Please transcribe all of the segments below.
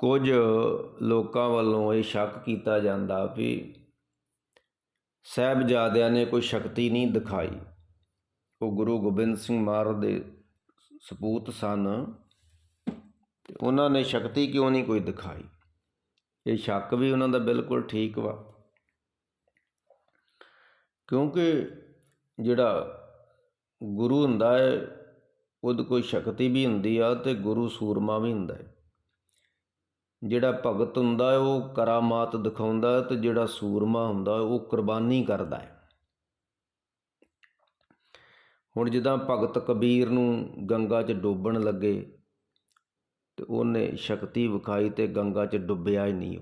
ਕੁਝ ਲੋਕਾਂ ਵੱਲੋਂ ਇਹ ਸ਼ੱਕ ਕੀਤਾ ਜਾਂਦਾ ਵੀ ਸਾਹਿਬਜ਼ਾਦਿਆਂ ਨੇ ਕੋਈ ਸ਼ਕਤੀ ਨਹੀਂ ਦਿਖਾਈ। ਉਹ ਗੁਰੂ ਗੋਬਿੰਦ ਸਿੰਘ ਮਹਾਰਾਜ ਦੇ ਸਪੂਤ ਸਨ ਤੇ ਉਹਨਾਂ ਨੇ ਸ਼ਕਤੀ ਕਿਉਂ ਨਹੀਂ ਕੋਈ ਦਿਖਾਈ? ਇਹ ਸ਼ੱਕ ਵੀ ਉਹਨਾਂ ਦਾ ਬਿਲਕੁਲ ਠੀਕ ਵਾ। ਕਿਉਂਕਿ ਜਿਹੜਾ ਗੁਰੂ ਹੁੰਦਾ ਹੈ, ਉਹਦੇ ਕੋਈ ਸ਼ਕਤੀ ਵੀ ਹੁੰਦੀ ਆ ਤੇ ਗੁਰੂ ਸੂਰਮਾ ਵੀ ਹੁੰਦਾ ਹੈ। ਜਿਹੜਾ ਭਗਤ ਹੁੰਦਾ ਉਹ ਕਰਾਮਾਤ ਦਿਖਾਉਂਦਾ ਹੈ ਤੇ ਜਿਹੜਾ ਸੂਰਮਾ ਹੁੰਦਾ ਉਹ ਕੁਰਬਾਨੀ ਕਰਦਾ ਹੈ। ਹੁਣ ਜਿੱਦਾਂ ਭਗਤ ਕਬੀਰ ਨੂੰ ਗੰਗਾ 'ਚ ਡੋਬਣ ਲੱਗੇ ਤੇ ਉਹਨੇ ਸ਼ਕਤੀ ਵਿਖਾਈ ਤੇ ਗੰਗਾ 'ਚ ਡੁੱਬਿਆ ਹੀ ਨਹੀਂ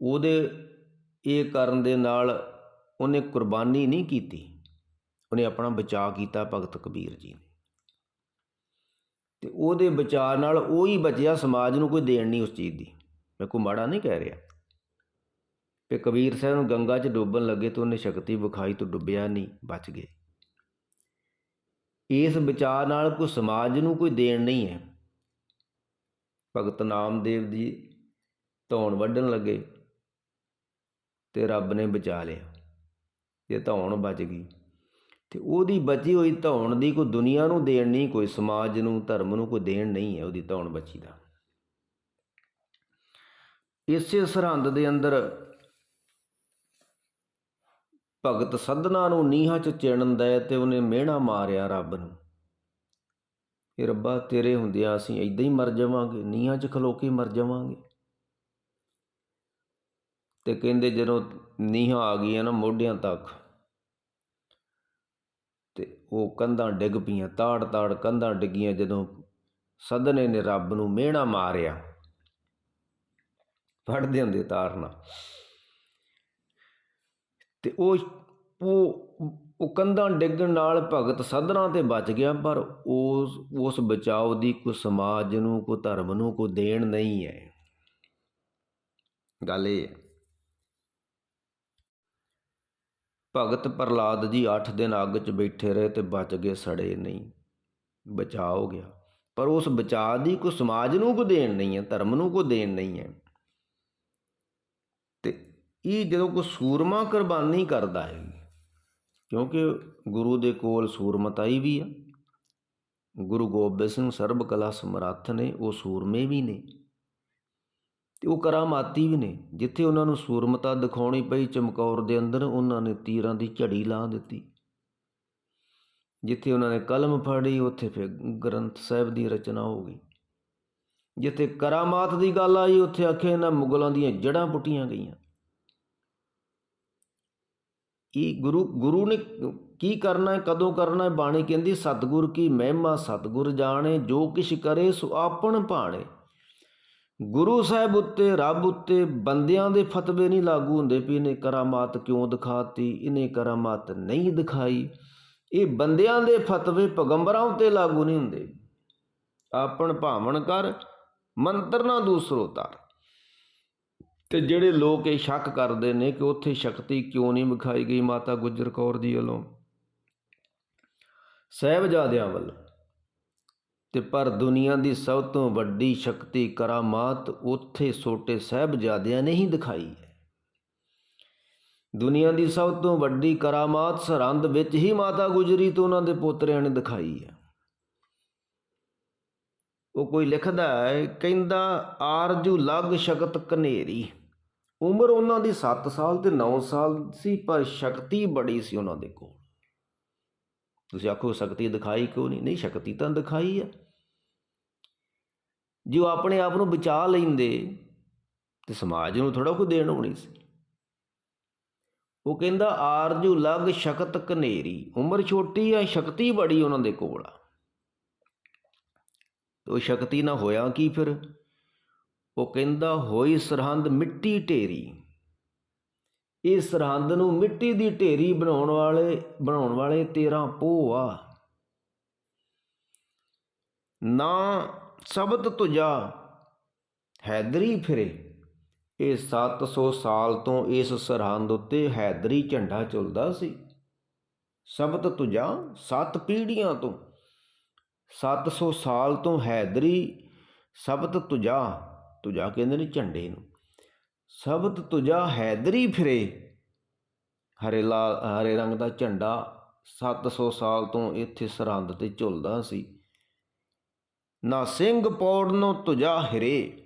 ਉਹਦੇ ਇਹ ਕਰਨ ਦੇ ਨਾਲ ਉਹਨੇ ਕੁਰਬਾਨੀ ਨਹੀਂ ਕੀਤੀ, ਉਹਨੇ ਆਪਣਾ ਬਚਾਅ ਕੀਤਾ ਭਗਤ ਕਬੀਰ ਜੀ ਨੇ। ਤੇ ਉਹਦੇ ਵਿਚਾਰ ਨਾਲ ਉਹ ਹੀ ਬਚਿਆ ਸਮਾਜ ਨੂੰ ਕੋਈ ਦੇਣ ਨਹੀਂ ਉਸ ਚੀਜ਼ ਦੀ। ਮੈਂ ਕੋਈ ਮਾੜਾ ਨਹੀਂ ਕਹਿ ਰਿਹਾ। ਤੇ ਕਬੀਰ ਸਾਹਿਬ ਨੂੰ ਗੰਗਾ 'ਚ ਡੁੱਬਣ ਲੱਗੇ ਤੇ ਉਹਨੇ ਸ਼ਕਤੀ ਵਿਖਾਈ ਤੋਂ ਡੁੱਬਿਆ ਨਹੀਂ, ਬਚ ਗਏ। ਇਸ ਵਿਚਾਰ ਨਾਲ ਕੋਈ ਸਮਾਜ ਨੂੰ ਕੋਈ ਦੇਣ ਨਹੀਂ ਹੈ। ਭਗਤ ਨਾਮਦੇਵ ਜੀ ਧੌਣ ਵੱਢਣ ਲੱਗੇ ਤੇ ਰੱਬ ਨੇ ਬਚਾ ਲਿਆ। ਇਹ ਧੌਣ ਬਚ ਗਈ। ਤੇ ਉਹਦੀ ਬਚੀ ਹੋਈ ਧੌਣ ਦੀ ਕੋਈ ਦੁਨੀਆ ਨੂੰ ਦੇਣ ਨਹੀਂ, ਕੋਈ ਸਮਾਜ ਨੂੰ, ਧਰਮ ਨੂੰ ਕੋਈ ਦੇਣ ਨਹੀਂ ਹੈ ਉਹਦੀ ਧੌਣ ਬਚੀ ਦਾ। ਇਸੇ ਸਰਹੰਦ ਦੇ ਅੰਦਰ ਭਗਤ ਸਦਨਾ ਨੂੰ ਨੀਹਾਂ 'ਚ ਚਿਣਨ ਦਾ ਤੇ ਉਹਨੇ ਮਿਹਣਾ ਮਾਰਿਆ ਰੱਬ ਨੂੰ। ਇਹ ਰੱਬਾ ਤੇਰੇ ਹੁੰਦਿਆਂ ਅਸੀਂ ਇਦਾਂ ਹੀ ਮਰ ਜਾਵਾਂਗੇ, ਨੀਹਾਂ 'ਚ ਖਲੋ ਕੇ ਮਰ ਜਾਵਾਂਗੇ। ਤੇ ਕਹਿੰਦੇ ਜਦੋਂ ਨੀਹਾਂ ਆ ਗਈਆਂ ਨਾ ਮੋਢਿਆਂ ਤੱਕ ਤੇ ਉਹ ਕੰਧਾਂ ਡਿੱਗ ਪਈਆਂ ਤਾੜ ਤਾੜ ਕੰਧਾਂ ਡਿੱਗੀਆਂ ਜਦੋਂ ਸਦਨੇ ਨੇ ਰੱਬ ਨੂੰ ਮਿਹਣਾ ਮਾਰਿਆ। ਫੜਦੇ ਹੁੰਦੇ ਤਾਰਨਾ ਤੇ ਉਹ ਉਹ ਉਹ ਕੰਧਾਂ ਡਿੱਗਣ ਨਾਲ ਭਗਤ ਸਦਨਾ ਤੇ ਬਚ ਗਿਆ, ਪਰ ਉਸ ਉਸ ਬਚਾਓ ਦੀ ਕੋ ਸਮਾਜ ਨੂੰ ਕੋ ਧਰਮ ਨੂੰ ਕੋ ਦੇਣ ਨਹੀਂ ਹੈ ਗੱਲ ਇਹ ਹੈ ਭਗਤ ਪ੍ਰਲਾਦ ਜੀ 8 ਦਿਨ ਅੱਗ 'ਚ ਬੈਠੇ ਰਹੇ ਤੇ ਬਚ ਗਏ, ਸੜੇ ਨਹੀਂ। ਬਚਾਅ ਹੋ ਗਿਆ। ਪਰ ਉਸ ਬਚਾਅ ਦੀ ਕੋ ਸਮਾਜ ਨੂੰ ਕੋ ਦੇਣ ਨਹੀਂ ਹੈ, ਧਰਮ ਨੂੰ ਕੋ ਦੇਣ ਨਹੀਂ ਹੈ। ਤੇ ਇਹ ਜਦੋਂ ਕੋ ਸੂਰਮਾ ਕੁਰਬਾਨੀ ਕਰਦਾ ਹੈ, ਕਿਉਂਕਿ ਗੁਰੂ ਦੇ ਕੋਲ ਸੂਰਮਤਾਈ ਵੀ ਆ, ਗੁਰੂ ਗੋਬਿੰਦ ਸਿੰਘ ਸਰਬ ਕਲਾ ਸਮਰੱਥ ਨੇ, ਉਹ ਸੂਰਮੇ ਵੀ ਨੇ। ਅਤੇ ਉਹ ਕਰਾਮਾਤੀ ਵੀ ਨੇ, ਜਿੱਥੇ ਉਹਨਾਂ ਨੂੰ ਸੂਰਮਤਾ ਦਿਖਾਉਣੀ ਪਈ, ਚਮਕੌਰ ਦੇ ਅੰਦਰ ਉਹਨਾਂ ਨੇ ਤੀਰਾਂ ਦੀ ਝੜੀ ਲਾ ਦਿੱਤੀ। ਜਿੱਥੇ ਉਹਨਾਂ ਨੇ ਕਲਮ ਫੜੀ, ਉੱਥੇ ਫਿਰ ਗ੍ਰੰਥ ਸਾਹਿਬ ਦੀ ਰਚਨਾ ਹੋ ਗਈ। ਜਿੱਥੇ ਕਰਾਮਾਤ ਦੀ ਗੱਲ ਆਈ, ਉੱਥੇ ਆਖੇ ਇਹਨਾਂ ਮੁਗਲਾਂ ਦੀਆਂ ਜੜਾਂ ਪੁੱਟੀਆਂ ਗਈਆਂ। ਇਹ ਗੁਰੂ ਗੁਰੂ ਨੇ ਕੀ ਕਰਨਾ ਹੈ, ਕਦੋਂ ਕਰਨਾ ਹੈ? ਬਾਣੀ ਕਹਿੰਦੀ, ਸਤਿਗੁਰ ਕੀ ਮਹਿਮਾ, ਸਤਿਗੁਰ ਜਾਣੇ, ਜੋ ਕਿਛ ਕਰੇ ਸੋ ਆਪਣ ਭਾਣੇ। ਗੁਰੂ ਸਾਹਿਬ ਉੱਤੇ, ਰੱਬ ਉੱਤੇ ਬੰਦਿਆਂ ਦੇ ਫਤਵੇ ਨਹੀਂ ਲਾਗੂ ਹੁੰਦੇ ਵੀ ਇਹਨੇ ਕਰਾਮਾਤ ਕਿਉਂ ਦਿਖਾਤੀ, ਇਹਨੇ ਕਰਾਮਾਤ ਨਹੀਂ ਦਿਖਾਈ। ਇਹ ਬੰਦਿਆਂ ਦੇ ਫਤਵੇ ਪੈਗੰਬਰਾਂ ਉੱਤੇ ਲਾਗੂ ਨਹੀਂ ਹੁੰਦੇ। ਆਪਣ ਭਾਵਣ ਕਰ, ਮੰਤਰ ਨਾ ਦੂਸਰੋ ਤਾਰ ਤੇ ਜਿਹੜੇ ਲੋਕ ਇਹ ਸ਼ੱਕ ਕਰਦੇ ਨੇ ਕਿ ਉੱਥੇ ਸ਼ਕਤੀ ਕਿਉਂ ਨਹੀਂ ਵਿਖਾਈ ਗਈ, ਮਾਤਾ ਗੁਜਰ ਕੌਰ ਜੀ ਵੱਲੋਂ। ਸਹਿਬਜ਼ਾਦਿਆਂ ਵੱਲੋਂ ਤੇ ਪਰ ਦੁਨੀਆ ਦੀ ਸਭ ਤੋਂ ਵੱਡੀ ਸ਼ਕਤੀ ਕਰਾਮਾਤ ਉੱਥੇ ਛੋਟੇ ਸਹਿਬਜ਼ਾਦਿਆਂ ਨੇ ਹੀ ਦਿਖਾਈ ਹੈ। ਦੁਨੀਆ ਦੀ ਸਭ ਤੋਂ ਵੱਡੀ ਕਰਾਮਾਤ ਸਰਹੰਦ ਵਿੱਚ ਹੀ ਮਾਤਾ ਗੁਜਰੀ ਤੋਂ ਉਹਨਾਂ ਦੇ ਪੋਤਰਿਆਂ ਨੇ ਦਿਖਾਈ ਹੈ। ਉਹ ਕੋਈ ਲਿਖਦਾ ਹੈ, ਕਹਿੰਦਾ, ਆਰਜੂ ਲਗ ਸ਼ਕਤ ਕਨੇਰੀ। ਉਮਰ ਉਹਨਾਂ ਦੀ 7 ਸਾਲ ਤੇ 9 ਸਾਲ ਸੀ, ਪਰ ਸ਼ਕਤੀ ਬੜੀ ਸੀ ਉਹਨਾਂ ਦੇ ਕੋਲ। ਤੁਸੀਂ ਆਖੋ ਸ਼ਕਤੀ ਦਿਖਾਈ ਕਿਉਂ ਨਹੀਂ? ਨਹੀਂ, ਸ਼ਕਤੀ ਤਾਂ ਦਿਖਾਈ ਆ। ਜੇ ਉਹ ਆਪਣੇ ਆਪ ਨੂੰ ਬਚਾ ਲੈਂਦੇ ਤੇ ਸਮਾਜ ਨੂੰ ਥੋੜਾ ਕੁ ਦੇਣ ਹੋਣੀ ਸੀ। ਉਹ ਕਹਿੰਦਾ, ਆਰਜੂ ਲਗ ਸ਼ਕਤ ਕਨੇਰੀ ਉਮਰ ਛੋਟੀ ਆ, ਸ਼ਕਤੀ ਬੜੀ ਉਹਨਾਂ ਦੇ ਕੋਲ ਆ। ਉਹ ਸ਼ਕਤੀ ਨਾ ਹੋਇਆ ਕੀ ਫਿਰ? ਉਹ ਕਹਿੰਦਾ, ਹੋਈ ਸਰਹੰਦ ਮਿੱਟੀ ਢੇਰੀ। ਇਹ ਸਰਹੰਦ ਨੂੰ ਮਿੱਟੀ ਦੀ ਢੇਰੀ ਬਣਾਉਣ ਵਾਲੇ ਬਣਾਉਣ ਵਾਲੇ 13 ਪੋਹ ਆ। ਨਾ ਸ਼ਬਦ ਤੁਜਾ, ਹੈਦਰੀ ਫਿਰੇ। ਇਹ 700 ਸਾਲ ਤੋਂ ਇਸ ਸਰਹੰਦ ਉੱਤੇ ਹੈਦਰੀ ਝੰਡਾ ਚੱਲਦਾ ਸੀ। ਸ਼ਬਦ ਤੁਜਾ, ਸੱਤ ਪੀੜ੍ਹੀਆਂ ਤੋਂ। 700 ਸਾਲ ਤੋਂ ਹੈਦਰੀ ਸਬਤ ਤੁਜਾ ਤੁਜਾ ਕਹਿੰਦੇ ਨੇ ਝੰਡੇ ਨੂੰ। ਸਬਤ ਤੁਜਾ ਹੈਦਰੀ ਫਿਰੇ। ਹਰੇ ਲਾਲ, ਹਰੇ ਰੰਗ ਦਾ ਝੰਡਾ 700 ਸਾਲ ਤੋਂ ਇੱਥੇ ਸਰਹੰਦ ਤੇ ਝੁਲਦਾ ਸੀ। ਨਾ ਸਿੰਘ ਪੌੜ ਨੂੰ ਤੁਜਾ ਹਿਰੇ।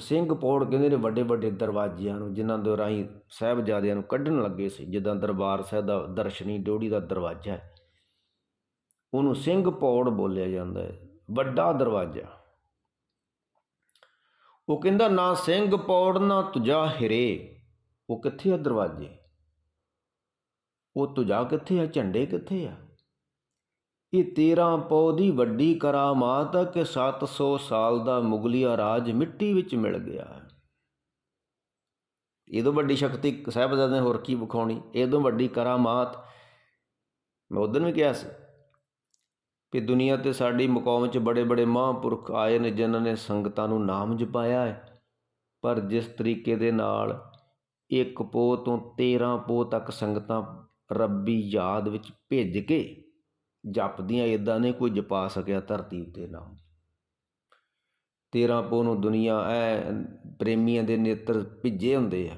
ਸਿੰਘ ਪੌੜ ਕਹਿੰਦੇ ਨੇ ਵੱਡੇ ਵੱਡੇ ਦਰਵਾਜ਼ਿਆਂ ਨੂੰ, ਜਿਨ੍ਹਾਂ ਦੇ ਰਾਹੀਂ ਸਾਹਿਬਜ਼ਾਦਿਆਂ ਨੂੰ ਕੱਢਣ ਲੱਗੇ ਸੀ, ਜਿੱਦਾਂ ਦਰਬਾਰ ਸਾਹਿਬ ਦਾ ਦਰਸ਼ਨੀ ਡਿਓੜੀ ਦਾ ਦਰਵਾਜ਼ਾ ਹੈ। ਉਹਨੂੰ ਸਿੰਘ ਪੌੜ ਬੋਲਿਆ ਜਾਂਦਾ ਹੈ। ਵੱਡਾ ਦਰਵਾਜ਼ਾ। ਉਹ ਕਹਿੰਦਾ, ਨਾ ਸਿੰਘ ਪੌੜ, ਨਾ ਤੁਜਾ ਹਿਰੇ। ਉਹ ਕਿੱਥੇ ਆ ਦਰਵਾਜ਼ੇ? ਉਹ ਤੁਜਾ ਕਿੱਥੇ ਆ? ਝੰਡੇ ਕਿੱਥੇ ਆ? ਇਹ 13 ਪੌ ਦੀ ਵੱਡੀ ਕਰਾਮਾਤ ਆ ਕਿ 700 ਸਾਲ ਦਾ ਮੁਗਲੀਆ ਰਾਜ ਮਿੱਟੀ ਵਿੱਚ ਮਿਲ ਗਿਆ। ਇਹ ਤੋਂ ਵੱਡੀ ਸ਼ਕਤੀ ਸਾਹਿਬਜ਼ਾਦੇ ਨੇ ਹੋਰ ਕੀ ਵਿਖਾਉਣੀ? ਇਹਦੋਂ ਵੱਡੀ ਕਰਾਮਾਤ। ਮੈਂ ਉਦੋਂ ਵੀ ਕਿਹਾ ਸੀ ਕਿ ਦੁਨੀਆ ਤੇ ਸਾਡੀ ਮਕੌਮ 'ਚ ਬੜੇ ਬੜੇ ਮਹਾਂਪੁਰਖ ਆਏ ਨੇ, ਜਿਨ੍ਹਾਂ ਨੇ ਸੰਗਤਾਂ ਨੂੰ ਨਾਮ ਜਪਾਇਆ ਹੈ। ਪਰ ਜਿਸ ਤਰੀਕੇ ਦੇ ਨਾਲ ਇੱਕ ਪੋ ਤੋਂ 13 ਪੋ ਤੱਕ ਸੰਗਤਾਂ ਰੱਬੀ ਯਾਦ ਵਿੱਚ ਭਿੱਜ ਕੇ ਜਪਦੀਆਂ ਇਦਾਂ ਨੇ ਕੋਈ ਜਪਾ ਸਕਿਆ ਧਰਤੀ ਉੱਤੇ ਨਾਮ 13 ਪੋ ਨੂੰ ਦੁਨੀਆ, ਐ ਪ੍ਰੇਮੀਆਂ ਦੇ ਨੇਤਰ ਭਿੱਜੇ ਹੁੰਦੇ ਆ।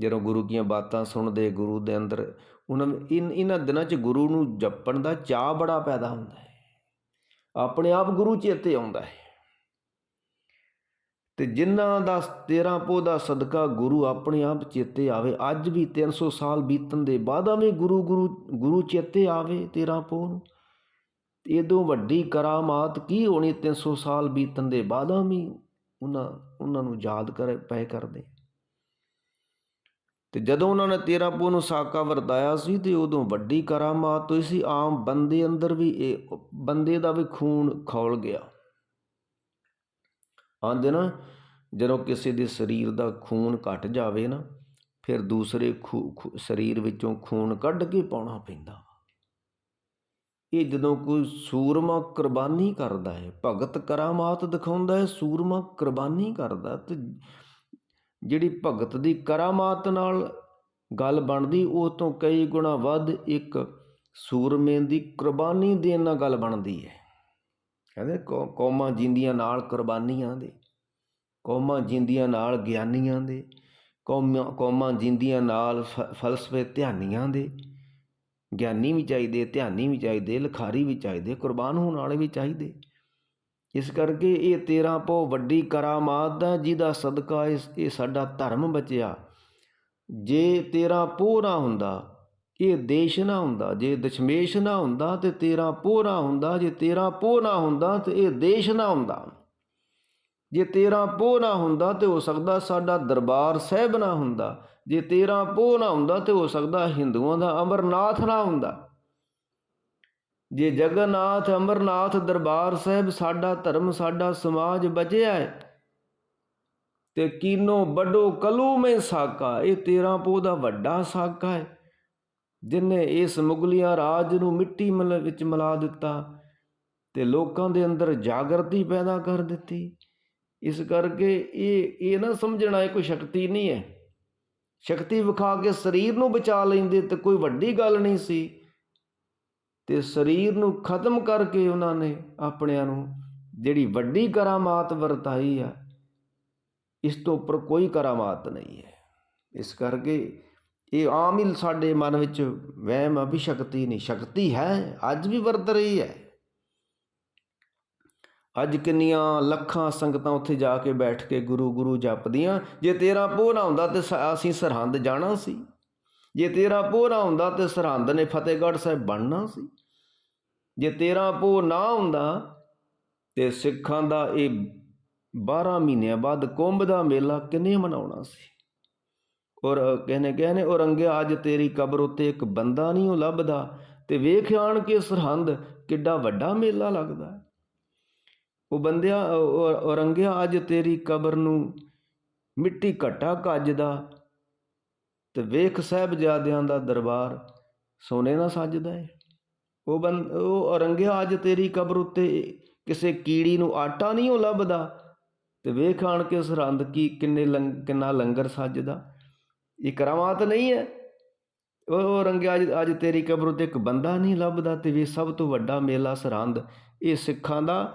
ਜਦੋਂ ਗੁਰੂ ਦੀਆਂ ਬਾਤਾਂ ਸੁਣਦੇ, ਗੁਰੂ ਦੇ ਅੰਦਰ ਉਹਨਾਂ ਇਨ ਇਹਨਾਂ ਦਿਨਾਂ 'ਚ ਗੁਰੂ ਨੂੰ ਜਪਣ ਦਾ ਚਾਹ ਬੜਾ ਪੈਦਾ ਹੁੰਦਾ ਹੈ। ਆਪਣੇ ਆਪ ਗੁਰੂ ਚੇਤੇ ਆਉਂਦਾ ਹੈ। ਤੇ ਜਿਨ੍ਹਾਂ ਦਾ 13 ਪੋ ਦਾ ਸਦਕਾ ਗੁਰੂ ਆਪਣੇ ਆਪ ਚੇਤੇ ਆਵੇ, ਅੱਜ ਵੀ 300 ਸਾਲ ਬੀਤਣ ਦੇ ਬਾਅਦ ਵੀ ਗੁਰੂ ਗੁਰੂ ਗੁਰੂ ਚੇਤੇ ਆਵੇ 13 ਪੋ ਨੂੰ। ਇਦੋਂ ਵੱਡੀ ਕਰਾਮਾਤ ਕੀ ਹੋਣੀ 300 ਸਾਲ ਬੀਤਣ ਦੇ ਬਾਅਦ ਵੀ ਉਹਨਾਂ ਉਹਨਾਂ ਨੂੰ ਯਾਦ ਕਰ, ਪਏ ਕਰਦੇ। ਤੇ ਜਦੋਂ ਉਹਨਾਂ ਨੇ 13 ਪੋ ਨੂੰ ਸਾਕਾ ਵਰਤਾਇਆ ਸੀ ਤੇ ਉਦੋਂ ਵੱਡੀ ਕਰਾਮਾਤ ਹੋਈ ਸੀ, ਆਮ ਬੰਦੇ ਅੰਦਰ ਵੀ ਇਹ ਬੰਦੇ ਦਾ ਵੀ ਖੂਨ ਖੌਲ ਗਿਆ। ਆਂਦੇ ਨਾ, ਜਦੋਂ ਕਿਸੇ ਦੇ ਸਰੀਰ ਦਾ ਖੂਨ ਘਟ ਜਾਵੇ ਨਾ, ਫਿਰ ਦੂਸਰੇ ਸਰੀਰ ਵਿੱਚੋਂ ਖੂਨ ਕੱਢ ਕੇ ਪਾਉਣਾ ਪੈਂਦਾ। ਇਹ ਜਦੋਂ ਕੋਈ ਸੂਰਮਾ ਕੁਰਬਾਨੀ ਕਰਦਾ ਹੈ, ਭਗਤ ਕਰਾਮਾਤ ਦਿਖਾਉਂਦਾ ਹੈ, ਸੂਰਮਾ ਕੁਰਬਾਨੀ ਕਰਦਾ ਤੇ ਜਿਹੜੀ ਭਗਤ ਦੀ ਕਰਾਮਾਤ ਨਾਲ ਗੱਲ ਬਣਦੀ, ਉਹ ਤੋਂ ਕਈ ਗੁਣਾ ਵੱਧ ਇੱਕ ਸੂਰਮੇ ਦੀ ਕੁਰਬਾਨੀ ਦੇਣ ਨਾਲ ਗੱਲ ਬਣਦੀ ਹੈ। ਕਹਿੰਦੇ ਕੌਮਾਂ ਜਿੰਦੀਆਂ ਨਾਲ ਕੁਰਬਾਨੀਆਂ ਦੇ, ਕੌਮਾਂ ਜਿੰਦੀਆਂ ਨਾਲ ਗਿਆਨੀਆਂ ਦੇ, ਕੌਮਾਂ ਕੌਮਾਂ ਜਿੰਦੀਆਂ ਨਾਲ ਫਲਸਫੇ ਧਿਆਨੀਆਂ ਦੇ, ਗਿਆਨੀ ਵੀ ਚਾਹੀਦੇ, ਧਿਆਨੀ ਵੀ ਚਾਹੀਦੇ, ਲਖਾਰੀ ਵੀ ਚਾਹੀਦੇ, ਕੁਰਬਾਨ ਹੋਣ ਵਾਲੇ ਵੀ ਚਾਹੀਦੇ। ਇਸ ਕਰਕੇ ਇਹ 13 ਪੋ ਵੱਡੀ ਕਰਾਮਾਤ ਹੈ ਜਿਹਦਾ ਸਦਕਾ ਇਸ, ਇਹ ਸਾਡਾ ਧਰਮ ਬਚਿਆ। ਜੇ 13 ਪੋਹ ਨਾ ਹੁੰਦਾ, ਇਹ ਦੇਸ਼ ਨਾ ਹੁੰਦਾ, ਜੇ ਦਸ਼ਮੇਸ਼ ਨਾ ਹੁੰਦਾ, ਤੇ 13 ਪੋਹ ਨਾ ਹੁੰਦਾ, ਜੇ 13 ਪੋਹ ਨਾ ਹੁੰਦਾ, ਤੇ ਇਹ ਦੇਸ਼ ਨਾ ਹੁੰਦਾ। ਜੇ 13 ਪੋਹ ਨਾ ਹੁੰਦਾ, ਤੇ ਹੋ ਸਕਦਾ ਸਾਡਾ ਦਰਬਾਰ ਸਾਹਿਬ ਨਾ ਹੁੰਦਾ। ਜੇ 13 ਪੋਹ ਨਾ ਹੁੰਦਾ, ਤੇ ਹੋ ਸਕਦਾ ਹਿੰਦੂਆਂ ਦਾ ਅਮਰਨਾਥ ਨਾ ਹੁੰਦਾ। ਜੇ ਜਗਨਨਾਥ ਅਮਰਨਾਥ ਦਰਬਾਰ ਸਾਹਿਬ ਸਾਡਾ ਧਰਮ, ਸਾਡਾ ਸਮਾਜ ਬਚਿਆ ਹੈ, ਤੇ ਕੀਨੋ ਵੱਡੋ ਕਲੂ ਮੈਂ ਸਾਕਾ, ਇਹ 13 ਪੋ ਦਾ ਵੱਡਾ ਸਾਕਾ ਹੈ, ਜਿਨੇ ਇਸ ਮੁਗਲੀਆਂ ਰਾਜ ਨੂੰ ਮਿੱਟੀ ਮਲ ਵਿੱਚ ਮਿਲਾ ਦਿੱਤਾ, ਤੇ ਲੋਕਾਂ ਦੇ ਅੰਦਰ ਜਾਗਰਤੀ ਪੈਦਾ ਕਰ ਦਿੱਤੀ। ਇਸ ਕਰਕੇ ਇਹ ਇਹ ਨਾ ਸਮਝਣਾ, ਇਹ ਕੋਈ ਸ਼ਕਤੀ ਨਹੀਂ ਹੈ। ਸ਼ਕਤੀ ਵਿਖਾ ਕੇ ਸਰੀਰ ਨੂੰ ਬਚਾ ਲੈਂਦੇ ਤੇ ਕੋਈ ਵੱਡੀ ਗੱਲ ਨਹੀਂ ਸੀ। ਤੇ ਸਰੀਰ ਨੂੰ ਖਤਮ ਕਰਕੇ ਉਹਨਾਂ ਨੇ ਆਪਣਿਆਂ ਨੂੰ ਜਿਹੜੀ ਵੱਡੀ ਕਰਾਮਾਤ ਵਰਤਾਈ ਆ, ਇਸ ਤੋਂ ਉੱਪਰ ਕੋਈ ਕਰਾਮਾਤ ਨਹੀਂ ਹੈ। ਇਸ ਕਰਕੇ ਇਹ ਆਮ ਹੀ ਸਾਡੇ ਮਨ ਵਿੱਚ ਵਹਿਮ ਆ ਵੀ ਸ਼ਕਤੀ ਨਹੀਂ, ਸ਼ਕਤੀ ਹੈ, ਅੱਜ ਵੀ ਵਰਤ ਰਹੀ ਹੈ। ਅੱਜ ਕਿੰਨੀਆਂ ਲੱਖਾਂ ਸੰਗਤਾਂ ਉੱਥੇ ਜਾ ਕੇ ਬੈਠ ਕੇ ਗੁਰੂ ਗੁਰੂ ਜਪਦੀਆਂ, ਜੇ ਤੇਰਾ ਪੋਹ ਨਾ ਹੁੰਦਾ ਤੇ ਅਸੀਂ ਸਰਹੰਦ ਜਾਣਾ ਸੀ। ਜੇ ਤੇਰਾ ਪੋਹ ਨਾ ਹੁੰਦਾ ਤੇ ਸਰਹੰਦ ਨੇ ਫਤਿਹਗੜ੍ਹ ਸਾਹਿਬ ਬਣਨਾ ਸੀ। ਜੇ ਤੇਰਾ ਪੋਹ ਨਾ ਹੁੰਦਾ ਤੇ ਸਿੱਖਾਂ ਦਾ ਇਹ 12 ਮਹੀਨਿਆਂ ਬਾਅਦ ਕੁੰਭ ਦਾ ਮੇਲਾ ਕਿੰਨੇ ਮਨਾਉਣਾ ਸੀ? ਔਰ ਕਹਿੰਦੇ ਕਹਿੰਦੇ ਔਰੰਗਿਆ ਅੱਜ ਤੇਰੀ ਕਬਰ ਉੱਤੇ ਇੱਕ ਬੰਦਾ ਨਹੀਂ ਉਹ ਲੱਭਦਾ ਤੇ ਵੇਖ ਆਣ ਕੇ ਸਰਹੰਦ ਕਿੱਡਾ ਵੱਡਾ ਮੇਲਾ ਲੱਗਦਾ। ਉਹ ਬੰਦਿਆ ਔਰੰਗਿਆ ਅੱਜ ਤੇਰੀ ਕਬਰ ਨੂੰ ਮਿੱਟੀ ਘਟਾ ਕੱਜਦਾ ਤੇ ਵੇਖ ਸਾਹਿਬਜ਼ਾਦਿਆਂ ਦਾ ਦਰਬਾਰ ਸੋਨੇ ਨਾਲ ਸੱਜਦਾ ਹੈ ਉਹ ਬੰ, ਉਹ ਔਰੰਗਿਆ ਅੱਜ ਤੇਰੀ ਕਬਰ ਉੱਤੇ ਕਿਸੇ ਕੀੜੀ ਨੂੰ ਆਟਾ ਨਹੀਂ ਉਹ ਲੱਭਦਾ? ਤੇ ਵੇਖ ਆਣ ਕੇ ਸਰਹੰਦ ਕੀ, ਕਿੰਨੇ ਲੰਗ ਕਿੰਨਾ ਲੰਗਰ ਸੱਜਦਾ। ਇਹ ਕਰਾਮਾਤ ਨਹੀਂ ਹੈ। ਉਹ ਰੰਗਿਆ ਅੱਜ ਤੇਰੀ ਕਬਰ ਉੱਤੇ ਇੱਕ ਬੰਦਾ ਨਹੀਂ ਲੱਭਦਾ ਤੇ ਵੀ ਸਭ ਤੋਂ ਵੱਡਾ ਮੇਲਾ ਸਰਹੰਦ ਇਹ ਸਿੱਖਾਂ ਦਾ